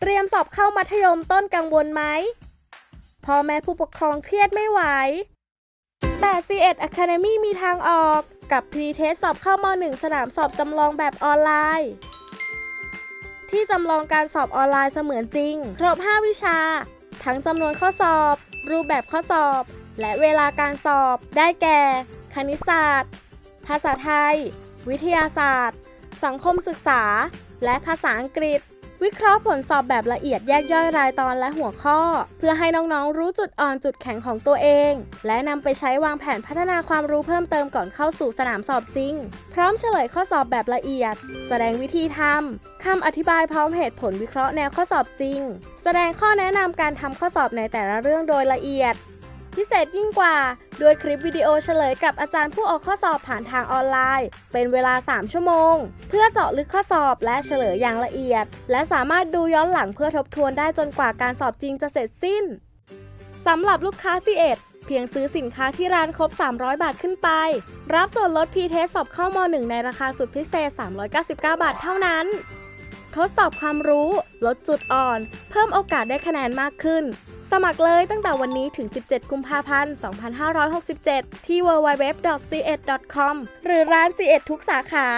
เตรียมสอบเข้ามัธยมต้นกังวลไหมพ่อแม่ผู้ปกครองเครียดไม่ไหว แต่ C1 Academy มีทางออกกับ Pre-Test สอบเข้าม .1 สนามสอบจำลองแบบออนไลน์ ที่จำลองการสอบออนไลน์เสมือนจริง ครบ 5 วิชา ทั้งจำนวนข้อสอบ รูปแบบข้อสอบ และเวลาการสอบ ได้แก่ คณิตศาสตร์ ภาษาไทย วิทยาศาสตร์ สังคมศึกษา และภาษาอังกฤษ วิเคราะห์ผลสอบแบบละเอียดแยกย่อยรายตอนและหัวข้อ เพื่อให้น้องๆ รู้จุดอ่อนจุดแข็งของตัวเอง และนำไปใช้วางแผนพัฒนาความรู้เพิ่มเติมก่อนเข้าสู่สนามสอบจริง พร้อมเฉลยข้อสอบแบบละเอียด แสดงวิธีทำคำอธิบายพร้อมเหตุผลวิเคราะห์แนวข้อสอบจริง แสดงข้อแนะนำการทำข้อสอบในแต่ละเรื่องโดยละเอียด พิเศษยิ่งกว่า ด้วยคลิปวิดีโอเฉลยกับอาจารย์ผู้ออกข้อสอบผ่านทางออนไลน์ เป็นเวลา 3 ชั่วโมง เพื่อเจาะลึกข้อสอบและเฉลยอย่างละเอียด และสามารถดูย้อนหลังเพื่อทบทวนได้จนกว่าการสอบจริงจะเสร็จสิ้นสำหรับลูกค้า C1 เพียงซื้อสินค้าที่ร้านครบ 300 บาทขึ้นไป รับส่วนลด P-Test สอบเข้าม 1 ในราคาสุดพิเศษ 399 บาทเท่านั้น ทดสอบความรู้ ลดจุดอ่อน เพิ่มโอกาสได้คะแนนมากขึ้น สมัครเลยตั้งแต่วันนี้ถึง 17 กุมภาพันธ์ 2567 ที่ www.c1.com หรือร้าน C1 ทุกสาขา